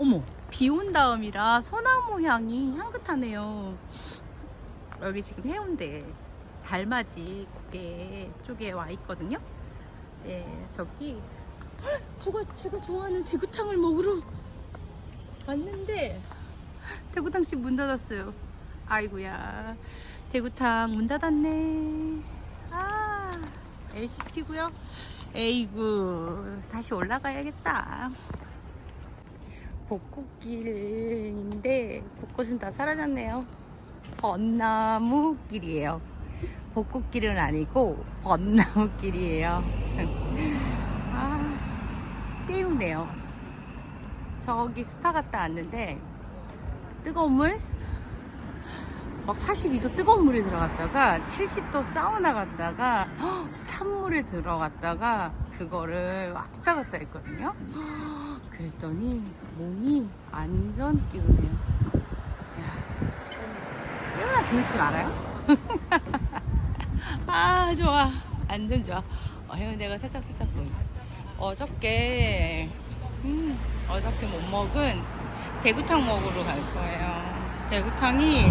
어머 비 온 다음이라 소나무 향이 향긋하네요. 여기 지금 해운대 달맞이 고개 쪽에 와 있거든요. 예 저기 헉, 저거 제가 좋아하는 대구탕을 먹으러 왔는데 대구탕집 문 닫았어요. 아이고야 대구탕 문 닫았네. 아 LCT고요. 에이구 다시 올라가야겠다 벚꽃길인데 벚꽃은 다 사라졌네요. 벚나무길이에요. 벚꽃길은 아니고 벚나무길이에요. 아, 띄우네요. 저기 스파 갔다 왔는데 뜨거운 물? 막 42도 뜨거운 물에 들어갔다가 70도 사우나 갔다가 헉, 찬물에 들어갔다가 그거를 왔다 갔다 했거든요. 그랬더니 몸이 완전 끼우네요. 끼우나 그 느낌 알아요? 아 좋아, 완전 좋아. 어, 해운대가 살짝 살짝 보여. 어저께 음, 어저께 못 먹은 대구탕 먹으러 갈 거예요. 대구탕이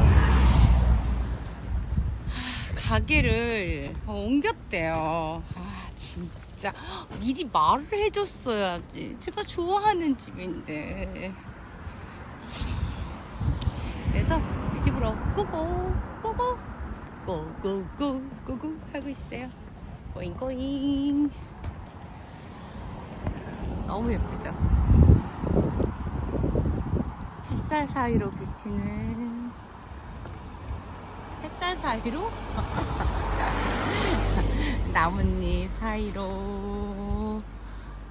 하, 가게를 옮겼대요. 아 진짜 미리 말을 해줬어야지. 제가 좋아하는 집인데. 참. 그래서 그 집으로 꾸고 꾸고 고고고 고고 하고 있어요. 꼬잉 꼬잉. 너무 예쁘죠? 햇살 사이로 비치는 햇살 사이로 나뭇잎 사이로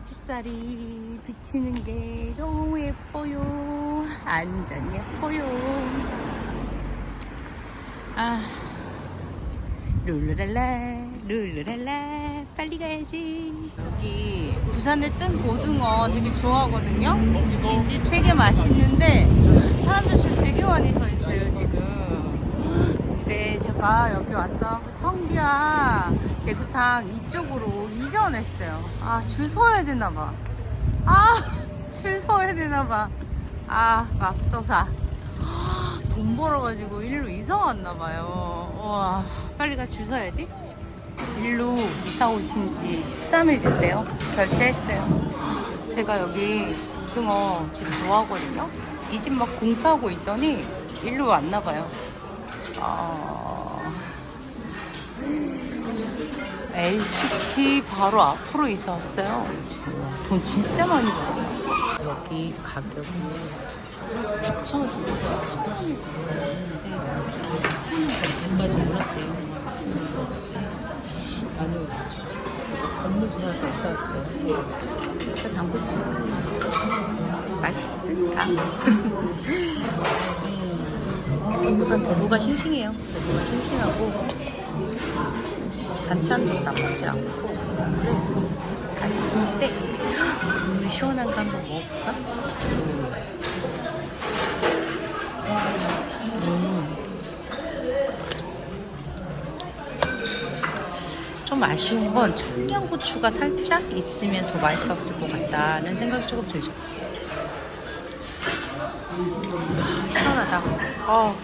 햇살이 비치는 게 너무 예뻐요. 완전 예뻐요. 아, 룰루랄라, 룰루랄라, 빨리 가야지. 여기 부산에 뜬 고등어 되게 좋아하거든요. 이 집 되게 맛있는데 사람들 줄 되게 많이 서 있어요, 지금. 근데 제가 여기 왔다고 청기와 대구탕 이쪽으로 이전했어요. 아, 줄 서야 되나봐. 아, 줄 서야 되나봐. 아, 맙소사. 돈 벌어가지고 일로 이사 왔나봐요. 와, 빨리 가 줄 서야지. 일로 이사 오신 지 13일 됐대요. 결제했어요. 제가 여기 고등어 지금 좋아하거든요. 이 집 막 공사하고 있더니 일로 왔나봐요. 아... LCT 바로 앞으로 이사 왔어요. 돈 진짜 많이 벌어요. 여기 가격이 9천 9천 원일 얼마 전 올랐대요. 많이 올랐죠. 건물도 사서 왔어요. 진짜 단꼬치 맛있을까? 우선 대구가 싱싱해요. 대구가 싱싱하고 반찬도 나쁘지 않고 그래 맛있는데 우리 시원한 거 한번 먹어볼까? 음. 좀 아쉬운 건 청양고추가 살짝 있으면 더 맛있었을 것 같다는 생각이 조금 들죠. 아, 시원하다. 어.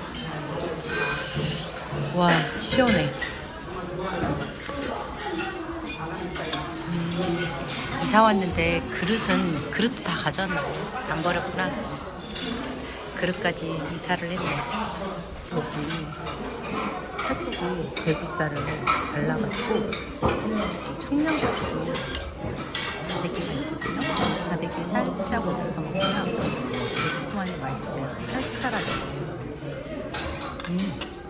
와, 시원해. 음, 이사 왔는데 그릇은 그릇도 다 가져왔나 안 버렸구나. 그릇까지 이사를 했네. 여기 차돌이 대구살을 발라가지고 청양고추 다대기가 있거든요. 다대기 살짝 올려서 맛 있어요. 칼칼하게. 음,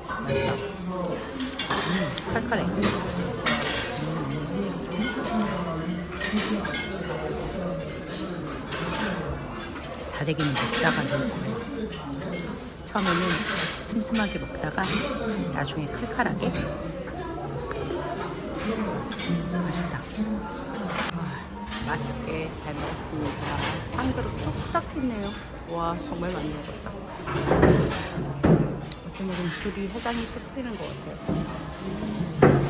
맛있다. 음, 칼칼해. 다대기는 먹다가 거예요. 처음에는 슴슴하게 먹다가 나중에 칼칼하게. 음, 맛있다. 아, 맛있게 잘 먹었습니다. 한 그릇 뚝딱 했네요. 와 정말 많이 먹었다. 어제 먹은 둘이 해장이 끝내는 것 같아요. 저